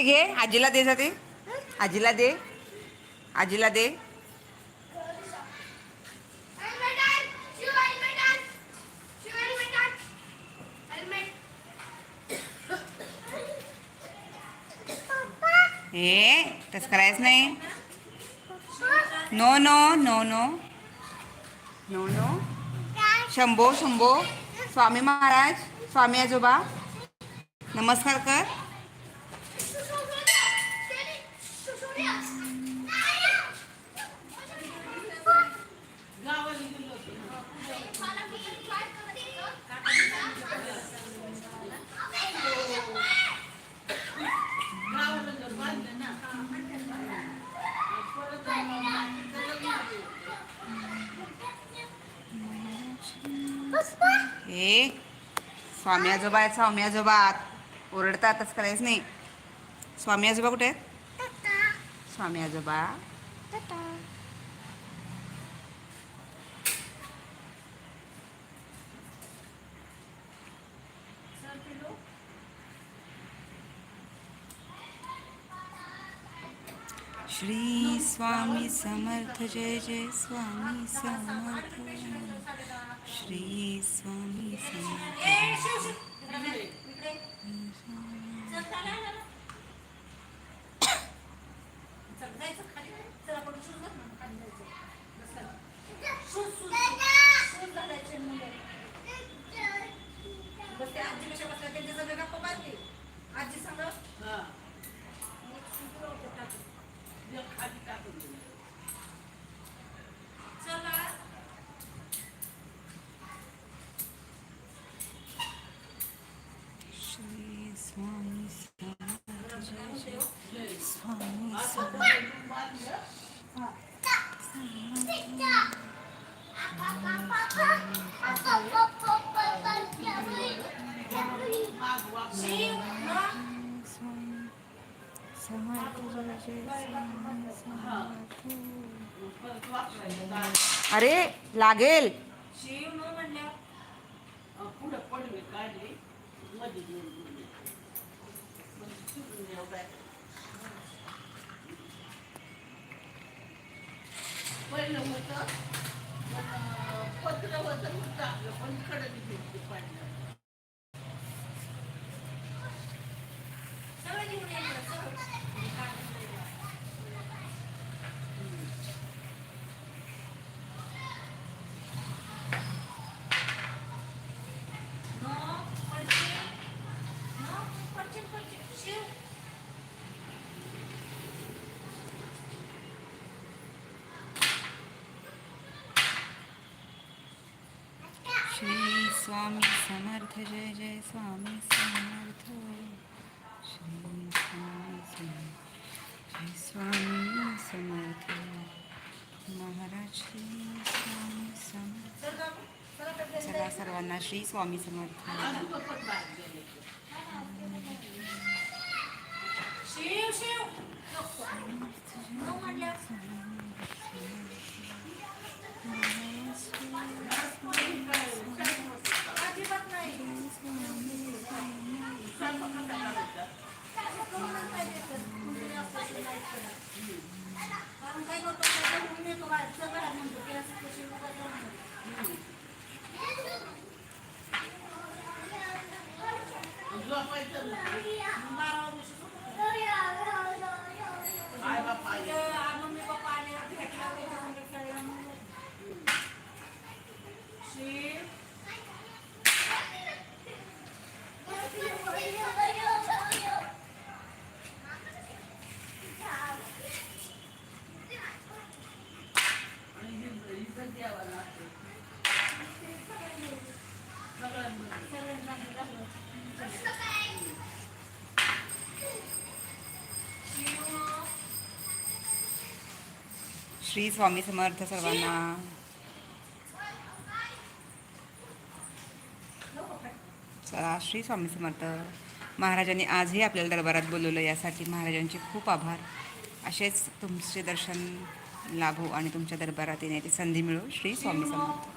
ते घे. आजीला दे जा ते. आजीला दे. आजीला दे. हे तसं करायचं नाही. No no no no. No no. Shambho Shambho. Swami Maharaj Swami आजोबा. नमस्कार कर. हे स्वामी आजोबा आहेत स्वामी आजोबा. ओरडतात आताच करायचं नाही. स्वामी आजोबा कुठे आहेत? स्वामी आजोबा. श्री स्वामी समर्थ जय जय स्वामी समर्थ. श्री स्वामी चला श्री स्वामी समर्थ जय जय स्वामी समर्थ स्वामी समर्थ जय जय स्वामी समर्थ अरे लागेल. पुढं पडले काढले मध्ये पहिलं होतं पत्र होतं मग टाकलं पण कडक घेतली पाडलं. श्री स्वामी समर्थ जय जय स्वामी समर्थ। श्री स्वामी जय स्वामी समर्थ। महाराज श्री स्वामी समर्थ। सगळ्या सर्वांना Shri Swami Samarth. Ay, papá, ya, no me papá, ya, te quedo, ya, no me papá. Shri Swami Samarth सर्वांना. चला श्री स्वामी समर्थ. महाराजांनी आजही आपल्याला दरबारात बोलवलं यासाठी महाराजांचे खूप आभार. असेच तुमचे दर्शन लाभो आणि तुमच्या दरबारात येण्याची संधी मिळो. श्री स्वामी समर्थ.